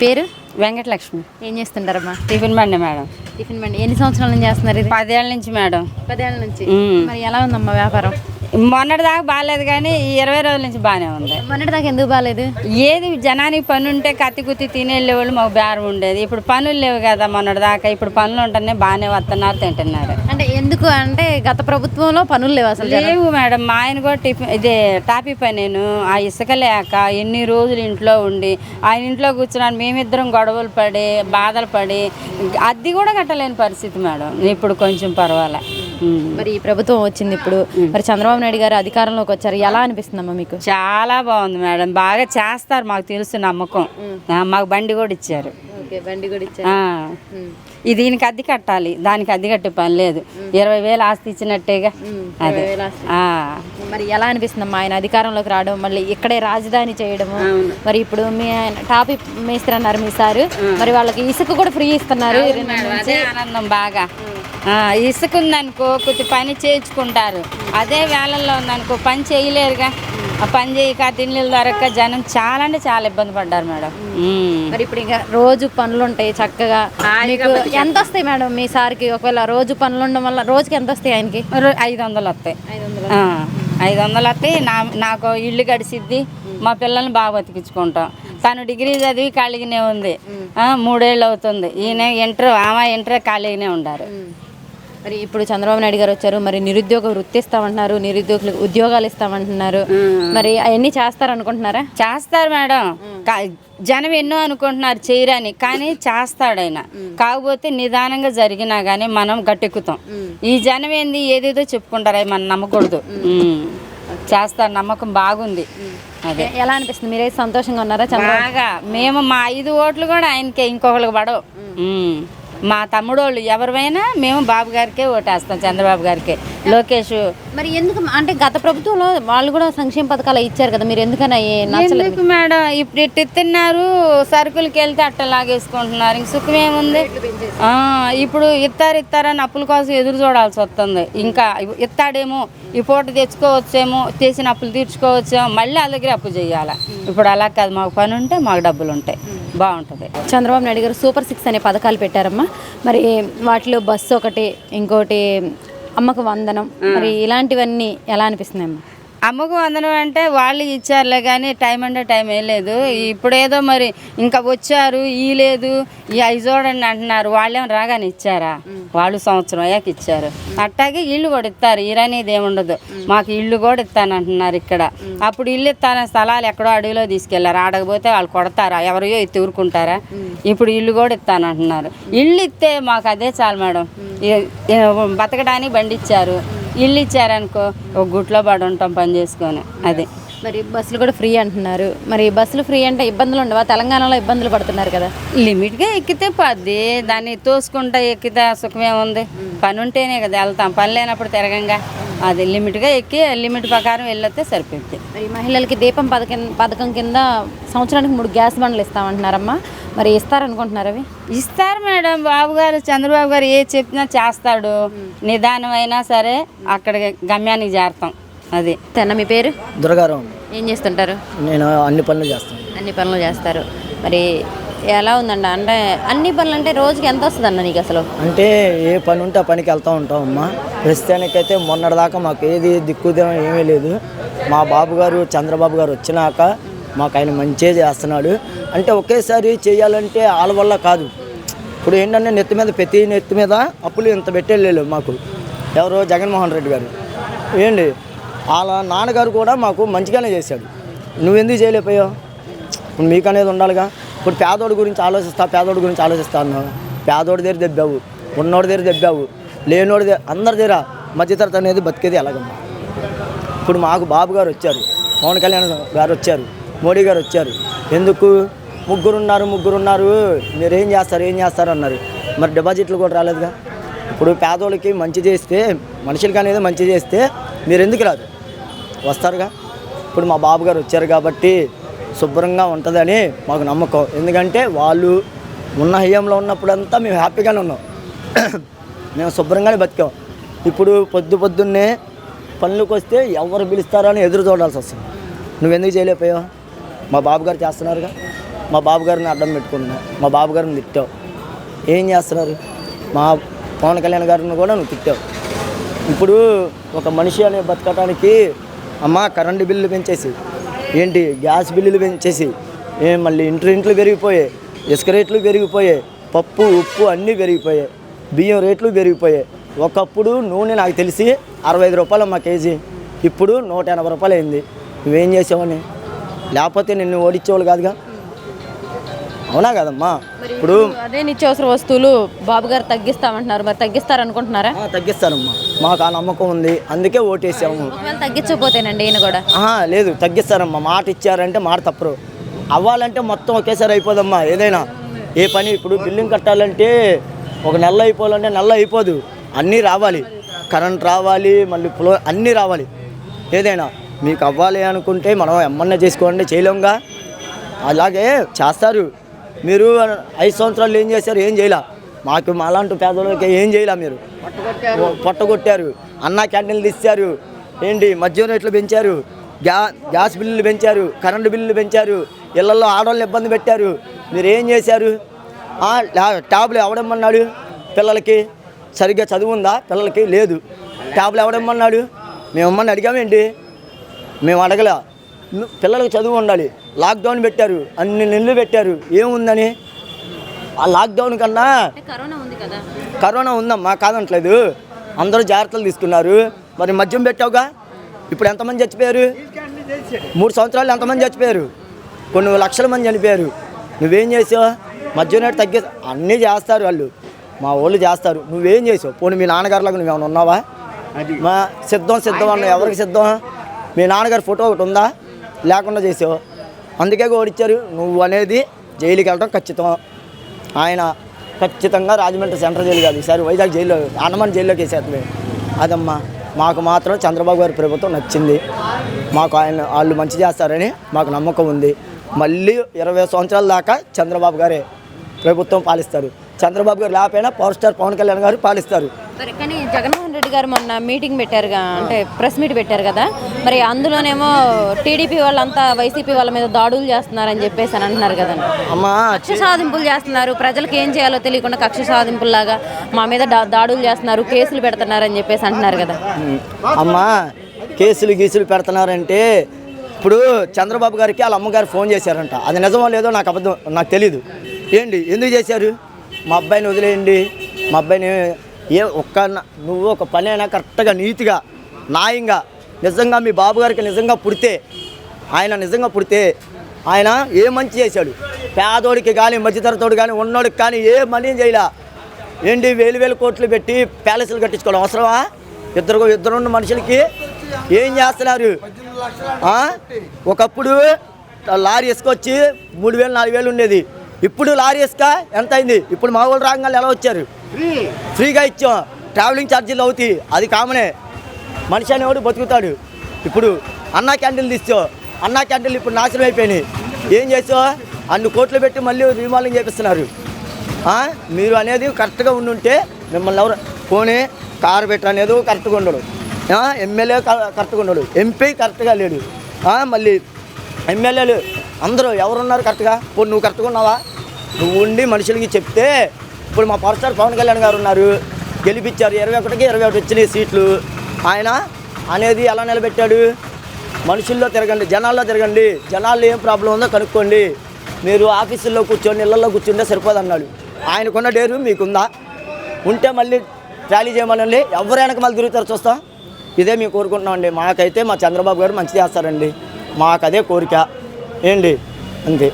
పేరు? వెంకటలక్ష్మి. ఏం చేస్తుంటారమ్మా? టిఫిన్ బండి మేడం. టిఫిన్ బండి. ఎన్ని సంవత్సరాల నుంచి చేస్తున్నారు ఇది? పదేళ్ళ నుంచి మేడం. పదేళ్ళ నుంచి. మరి ఎలా ఉందమ్మా వ్యాపారం? మొన్నటి దాకా బాగాలేదు కానీ ఈ ఇరవై రోజుల నుంచి బాగానే ఉంది. మొన్నటి దాకా ఎందుకు బాగాలేదు? ఏది జనానికి పని ఉంటే కత్తి కుత్తి తినేళ్ళేవాళ్ళు మాకు బేరం ఉండేది. ఇప్పుడు పనులు లేవు కదా మొన్నటి దాకా. ఇప్పుడు పనులు ఉంటేనే బాగానే వస్తున్నారు తింటున్నారు. అంటే ఎందుకు అంటే గత ప్రభుత్వంలో పనులు లేవు అసలు. లేవు మేడం. మా ఆయన కూడా టిఫిన్ ఇదే టాపీ పని నేను. ఆ ఇసుక లేక ఎన్ని రోజులు ఇంట్లో ఉండి ఆయన ఇంట్లో కూర్చున్నాను మేమిద్దరం గొడవలు పడి బాధలు పడి అద్దె కూడా కట్టలేని పరిస్థితి మేడం. ఇప్పుడు కొంచెం పర్వాలే. మరి ఈ ప్రభుత్వం వచ్చింది ఇప్పుడు. మరి చంద్రబాబు నాయుడు గారు అధికారంలోకి వచ్చారు. ఎలా అనిపిస్తుందమ్మా మీకు? చాలా బాగుంది మేడం. బాగా చేస్తారు మాకు తెలుసు నమ్మకం. మాకు బండి కూడా ఇచ్చారు. దీనికి అద్దె కట్టాలి. దానికి అద్దె కట్టే పని లేదు. ఇరవై వేలు ఆస్తి ఇచ్చినట్టేగా. అదే. ఆ. మరి ఎలా అనిపిస్తుందమ్మా? ఆయన అధికారంలోకి రావడం మళ్ళీ ఇక్కడే రాజధాని చేయడము. మరి ఇప్పుడు మీ ఆయన టాపీ మేస్త్రి అన్నారు మీ సారు. మరి వాళ్ళకి ఇసుక కూడా ఫ్రీ ఇస్తున్నారు. ఆనందం బాగా. ఆ, ఇసుక ఉందనుకో కొద్ది పని చేయించుకుంటారు. అదే వేళల్లో ఉందనుకో పని చేయలేరుగా. పని చేయక తిండిలు దొరక్క జనం చాలా అంటే చాలా ఇబ్బంది పడ్డారు మేడం. మరి ఇప్పుడు ఇంకా రోజు పనులు ఉంటాయి చక్కగా. మీకు ఎంత వస్తాయి మేడం మీ సార్కి? ఒకవేళ రోజు పనులు ఉండడం వల్ల రోజుకి ఎంత వస్తాయి ఆయనకి? ఐదు వందలు వస్తాయి. ఐదు వందలు? వస్తాయి నా నాకు ఇల్లు గడిసిద్ది మా పిల్లల్ని బాగా బతికించుకుంటాం. తను డిగ్రీ చదివి ఖాళీగానే ఉంది. మూడేళ్ళు అవుతుంది. ఈయన ఇంటర్ ఆమె ఇంటర్ ఖాళీగానే ఉండారు. మరి ఇప్పుడు చంద్రబాబు నాయుడు గారు వచ్చారు మరి నిరుద్యోగ వృత్తి ఇస్తామంటున్నారు నిరుద్యోగులకు ఉద్యోగాలు ఇస్తామంటున్నారు. మరి అవన్నీ చేస్తారు అనుకుంటున్నారా చేస్తారు మేడం జనం ఎన్నో అనుకుంటున్నారు చేయరని కానీ చేస్తాడు ఆయన. కాకపోతే నిదానంగా జరిగినా కానీ మనం గట్టెక్కుతాం. ఈ జనం ఏంది ఏదేదో చెప్పుకుంటారు అవి మనం నమ్మకూడదు. చేస్తారు నమ్మకం బాగుంది. అదే. ఎలా అనిపిస్తుంది? మీరైతే సంతోషంగా ఉన్నారా బాగా. మేము మా ఐదు ఓట్లు కూడా ఆయనకే ఇంకొకరికి పడవు. మా తమ్ముడోళ్ళు ఎవరివైనా మేము బాబు గారికే ఓటేస్తాం చంద్రబాబు గారికే. లోకేష్ మరి ఎందుకు అంటే గత ప్రభుత్వంలో వాళ్ళు కూడా సంక్షేమ పథకాలు ఇచ్చారు కదా మీరు ఎందుకని అవి నచ్చలేదు? మేడం? ఇప్పుడు ఇట్టు ఇస్తున్నారు సరుకులకి వెళ్తే అట్ట లాగేసుకుంటున్నారు ఇంక సుఖం ఏముంది? ఇప్పుడు ఇస్తారు ఇస్తారని అప్పుల కోసం ఎదురు చూడాల్సి వస్తుంది. ఇంకా ఇస్తాడేమో ఈ పూట తెచ్చుకోవచ్చేమో చేసిన అప్పులు తీర్చుకోవచ్చేమో మళ్ళీ వాళ్ళ దగ్గర అప్పు చేయాలి? ఇప్పుడు అలా కాదు మాకు పని ఉంటే మాకు డబ్బులు ఉంటాయి బాగుంటుంది. చంద్రబాబు నాయుడు గారు సూపర్ సిక్స్ అనే పథకాలు పెట్టారమ్మా. మరి వాటిలో బస్సు ఒకటి ఇంకోటి అమ్మకు వందనం మరి ఇలాంటివన్నీ ఎలా అనిపిస్తున్నాయమ్మా? అమ్మకు వందనం అంటే వాళ్ళు ఇచ్చారులే కానీ టైం అంటే టైం ఏం లేదు. ఇప్పుడేదో మరి ఇంకా వచ్చారు ఈ లేదు ఈ అవి చూడండి అంటున్నారు. వాళ్ళేం రాగానే ఇచ్చారా? వాళ్ళు సంవత్సరం అయ్యాక ఇచ్చారు. అట్టాగే ఇల్లు కూడా ఇస్తారు. ఇరనేది ఏముండదు మాకు ఇల్లు కూడా ఇస్తానంటున్నారు ఇక్కడ. అప్పుడు ఇల్లు ఇస్తాన స్థలాలు ఎక్కడో అడవిలో తీసుకెళ్ళారు. ఆడకపోతే వాళ్ళు కొడతారా? ఎవరియో ఎత్తి ఊరుకుంటారా? ఇప్పుడు ఇల్లు కూడా ఇస్తానంటున్నారు. ఇల్లు ఇస్తే మాకు అదే చాలు మేడం. బతకడానికి బండి ఇచ్చారు. ఇల్లు ఇచ్చారనుకో ఒక గుట్లో పడి ఉంటాం పని చేసుకొని అది. మరి బస్సులు కూడా ఫ్రీ అంటున్నారు. మరి బస్సులు ఫ్రీ అంటే ఇబ్బందులు ఉండవా? తెలంగాణలో ఇబ్బందులు పడుతున్నారు కదా. లిమిట్గా ఎక్కితే పద్ది దాన్ని తోసుకుంటా ఎక్కితే సుఖమే ఉంది. పని ఉంటేనే కదా వెళ్తాం. పని లేనప్పుడు తిరగంగా. అది లిమిట్గా ఎక్కి లిమిట్ ప్రకారం వెళ్ళొస్తే సరిపోద్ది. మరి మహిళలకి దీపం పథకం పథకం కింద సంవత్సరానికి మూడు గ్యాస్ బండ్లు ఇస్తామంటున్నారమ్మా. మరి ఇస్తారనుకుంటున్నారు అవి? ఇస్తారు మేడం. బాబు గారు చంద్రబాబు గారు ఏ చెప్పినా చేస్తాడు. నిదానం అయినా సరే అక్కడ గమ్యానికి చేరతాం. అది. తెన్న మీ పేరు? దుర్గారావు. ఏం చేస్తుంటారు? నేను అన్ని పనులు చేస్తాను. అన్ని పనులు చేస్తారు. మరి ఎలా ఉందండి? అంటే అన్ని పనులు అంటే రోజుకి ఎంత వస్తుంది అన్న నీకు అసలు? అంటే ఏ పని ఉంటే ఆ పనికి వెళ్తూ ఉంటాం అమ్మా. ప్రస్తుతానికైతే మొన్నటిదాకా మాకు ఏది దిక్కుదేమో ఏమీ లేదు. మా బాబు గారు చంద్రబాబు గారు వచ్చినాక మాకు ఆయన మంచిగా చేస్తున్నాడు. అంటే ఒకేసారి చేయాలంటే వాళ్ళ వల్ల కాదు. ఇప్పుడు ఏంటంటే నెత్తి మీద ప్రతి నెత్తి మీద అప్పులు ఇంత పెట్టేళ్ళు మాకు. ఎవరు జగన్మోహన్ రెడ్డి గారు. ఏంటి? వాళ్ళ నాన్నగారు కూడా మాకు మంచిగానే చేశాడు. నువ్వెందుకు చేయలేకపోయావు? ఇప్పుడు మీకు అనేది ఉండాలిగా. ఇప్పుడు పేదోడి గురించి ఆలోచిస్తా పేదోడి గురించి ఆలోచిస్తా అన్నావు. పేదోడి దగ్గర దెబ్బావు ఉన్నోడి దగ్గర దెబ్బావు లేనోడి దగ్గర అందరి దగ్గర మధ్యతరగతి అనేది బతికేది ఎలాగమ్మా? ఇప్పుడు మాకు బాబు గారు వచ్చారు పవన్ కళ్యాణ్ గారు వచ్చారు మోడీ గారు వచ్చారు. ఎందుకు? ముగ్గురు ఉన్నారు ముగ్గురు ఉన్నారు మీరు ఏం చేస్తారు ఏం చేస్తారు అన్నారు. మరి డిపాజిట్లు కూడా రాలేదుగా. ఇప్పుడు పేదోళ్ళకి మంచి చేస్తే మనుషులకి అనేది మంచి చేస్తే మీరు ఎందుకు రాదు? వస్తారుగా. ఇప్పుడు మా బాబు గారు వచ్చారు కాబట్టి శుభ్రంగా ఉంటుందని మాకు నమ్మకం. ఎందుకంటే వాళ్ళు ఉన్న హయంలో ఉన్నప్పుడంతా మేము హ్యాపీగానే ఉన్నాం. మేము శుభ్రంగానే బతికాం. ఇప్పుడు పొద్దు పొద్దున్నే పనులకు వస్తే ఎవరు పిలుస్తారని ఎదురు చూడాల్సి వస్తుంది. నువ్వెందుకు చేయలేకపోయావు? మా బాబుగారు చేస్తున్నారుగా. మా బాబుగారిని అడ్డం పెట్టుకున్నావు మా బాబుగారిని తిట్టావు ఏం చేస్తున్నారు? మా పవన్ కళ్యాణ్ గారిని కూడా నువ్వు తిట్టావు. ఇప్పుడు ఒక మనిషి అనే బతకటానికి అమ్మ కరెంటు బిల్లు పెంచేసి. ఏంటి? గ్యాస్ బిల్లులు పెంచేసి. ఏం మళ్ళీ ఇంటి ఇంట్లు పెరిగిపోయాయి ఇసుక రేట్లు పెరిగిపోయాయి పప్పు ఉప్పు అన్నీ పెరిగిపోయాయి బియ్యం రేట్లు పెరిగిపోయాయి ఒకప్పుడు నూనె నాకు తెలిసి అరవై ఐదు రూపాయలు మా కేజీ. ఇప్పుడు నూట ఎనభై రూపాయలు అయింది. నువ్వేం చేసావని లేకపోతే నిన్ను ఓడించేవాళ్ళు కాదుగా? అవునా కదమ్మా? ఇప్పుడు అదే నిత్యావసర వస్తువులు బాబు గారు తగ్గిస్తామంటున్నారు. మరి తగ్గిస్తారనుకుంటున్నారా? తగ్గిస్తారమ్మా. మాకు ఆ నమ్మకం ఉంది. అందుకే ఓటేసాము. తగ్గించకపోతేనండి ఈయన కూడా. ఆహా లేదు తగ్గిస్తారమ్మా. మాట ఇచ్చారంటే మాట తప్పరు. అవ్వాలంటే మొత్తం ఒకేసారి అయిపోదమ్మా ఏదైనా. ఏ పని ఇప్పుడు బిల్డింగ్ కట్టాలంటే ఒక నెల అయిపోవాలంటే నెల అయిపోదు. అన్నీ రావాలి. కరెంట్ రావాలి మళ్ళీ ఫ్లో అన్నీ రావాలి. ఏదైనా. మీకు అవ్వాలి అనుకుంటే మనం ఎమ్మన్నా చేసుకోండి చేయలేంగా. అలాగే చేస్తారు. మీరు ఐదు సంవత్సరాలు ఏం చేశారు ఏం చేయలే. మాకు మాలాంటి పేదలకి ఏం చేయలే మీరు? పొట్టగొట్టారు అన్న క్యాంటీన్లు తీశారు. ఏంటి? మద్యం రేట్లు పెంచారు. గ్యా గ్యాస్ బిల్లులు పెంచారు. కరెంటు బిల్లులు పెంచారు. ఇళ్ళలో ఆడవాళ్ళు ఇబ్బంది పెట్టారు. మీరు ఏం చేశారు ట్యాబ్లు ఎవడమ్మన్నాడు పిల్లలకి? సరిగ్గా చదువు ఉందా పిల్లలకి? లేదు. ట్యాబ్లు ఎవడమ్మన్నాడు? మేము అమ్మని అడిగామేంటి మేము అడగల. పిల్లలకు చదువు ఉండాలి. లాక్డౌన్ పెట్టారు. అన్ని నెలలు పెట్టారు. ఏముందని? ఆ లాక్డౌన్ కన్నా కరోనా ఉంది కదా. కరోనా ఉందమ్మా కాదంటలేదు. అందరూ జాగ్రత్తలు తీసుకున్నారు. మరి మద్యం పెట్టావుగా? ఇప్పుడు ఎంతమంది చచ్చిపోయారు? మూడు సంవత్సరాలు ఎంతమంది చచ్చిపోయారు? కొన్ని లక్షల మంది చనిపోయారు. నువ్వేం చేసావు? మద్యం రేటు తగ్గి అన్నీ చేస్తారు వాళ్ళు. మా వాళ్ళు చేస్తారు. నువ్వేం చేసావు? పోనీ మీ నాన్నగారులాగా నువ్వేమైనా ఉన్నావా? మా సిద్ధం సిద్ధం అన్న ఎవరికి సిద్ధం? మీ నాన్నగారి ఫోటో ఒకటి ఉందా? లేకుండా చేసావు. అందుకే ఓడిచ్చారు నువ్వు అనేది జైలుకి వెళ్ళడం ఖచ్చితం. ఆయన ఖచ్చితంగా రాజమండ్రి సెంట్రల్ జైలు కాదు. ఈసారి వైజాగ్ జైల్లో ఆనమన్ జైల్లోకి వేసేస్తుంది అదమ్మా మాకు మాత్రం చంద్రబాబు గారి ప్రభుత్వం నచ్చింది. మాకు ఆయన వాళ్ళు మంచి చేస్తారని మాకు నమ్మకం ఉంది. మళ్ళీ ఇరవై సంవత్సరాల దాకా చంద్రబాబు గారే ప్రభుత్వం పాలిస్తారు. చంద్రబాబు గారు లేకపోయినా పవర్ స్టార్ పవన్ కళ్యాణ్ గారు పాలిస్తారు. మరి కానీ జగన్మోహన్ రెడ్డి గారు మొన్న మీటింగ్ పెట్టారుగా అంటే ప్రెస్ మీట్ పెట్టారు కదా మరి అందులోనేమో టీడీపీ వాళ్ళంతా వైసీపీ వాళ్ళ మీద దాడులు చేస్తున్నారని చెప్పేసి అని అంటున్నారు కదండి అమ్మా కక్ష సాధింపులు చేస్తున్నారు ప్రజలకు ఏం చేయాలో తెలియకుండా కక్ష సాధింపుల్లాగా మా మీద దాడులు చేస్తున్నారు కేసులు పెడుతున్నారని చెప్పేసి అంటున్నారు కదా. అమ్మా కేసులు గీసులు పెడుతున్నారంటే ఇప్పుడు చంద్రబాబు గారికి వాళ్ళ అమ్మగారు ఫోన్ చేశారంట. అది నిజమో లేదో నాకు అబద్ధం నాకు తెలీదు. ఏంటి ఎందుకు చేశారు? మా అబ్బాయిని వదిలేయండి. మా అబ్బాయిని ఏ ఒక్క నువ్వు ఒక పని అయినా కరెక్ట్గా నీతిగా న్యాయంగా నిజంగా మీ బాబు గారికి నిజంగా పుడితే ఆయన నిజంగా పుడితే ఆయన ఏ మంచి చేశాడు? పేదోడికి కానీ మధ్యతరతోడు కానీ ఉన్నోడికి కానీ ఏ మనీ చేయలే. ఏంటి వేలు వేలు కోట్లు పెట్టి ప్యాలెస్లు కట్టించుకోవడం అవసరమా? ఇద్దరు ఇద్దరున్న మనుషులకి ఏం చేస్తున్నారు? ఒకప్పుడు లారీ వేసుకొచ్చి మూడు వేలు నాలుగు వేలు ఉండేది. ఇప్పుడు లారీ ఇసుక ఎంత అయింది? ఇప్పుడు మా వాళ్ళు రాగానే ఎలా వచ్చారు? ఫ్రీగా ఇచ్చాం. ట్రావెలింగ్ ఛార్జీలు అవుతాయి. అది కామనే. మనిషి అనేవాడు బతుకుతాడు. ఇప్పుడు అన్నా క్యాంటీన్లు తీసావు అన్నా క్యాంటీన్లు ఇప్పుడు నాశనం అయిపోయినాయి. ఏం చేసావు? అన్ని కోట్లు పెట్టి మళ్ళీ రీమాలింగ్ చేపిస్తున్నారు? మీరు అనేది కరెక్ట్గా ఉండుంటే మిమ్మల్ని ఎవరు పోనీ కారు పెట్టరు అనేది కరెక్ట్గా ఉండడు? ఎమ్మెల్యే కరెక్ట్గా ఉండడు. ఎంపీ కరెక్ట్గా లేడు? మళ్ళీ ఎమ్మెల్యేలు అందరూ ఎవరున్నారు కరెక్ట్గా? ఇప్పుడు నువ్వు కరెక్ట్గా ఉన్నావా? నువ్వు ఉండి మనుషులకి చెప్తే ఇప్పుడు మా పవర్ స్టార్ పవన్ కళ్యాణ్ గారు ఉన్నారు. గెలిపించారు. ఇరవై ఒకటికి ఇరవై ఒకటి వచ్చినాయి సీట్లు. ఆయన అనేది ఎలా నిలబెట్టాడు? మనుషుల్లో తిరగండి జనాల్లో తిరగండి. జనాల్లో ఏం ప్రాబ్లం ఉందో కనుక్కోండి. మీరు ఆఫీసుల్లో కూర్చొని ఇళ్ళలో కూర్చుంటే సరిపోదన్నాడు. ఆయనకున్న డేరు మీకుందా? ఉంటే మళ్ళీ ర్యాలీ చేయమనండి. ఎవరైనా వెనక మళ్ళీ తిరుగుతారు చూస్తాం. ఇదే మేము కోరుకుంటున్నామండి. మాకైతే మా చంద్రబాబు గారు మంచి చేస్తారండి. మాకు అదే కోరిక. ఏంటి అంతే.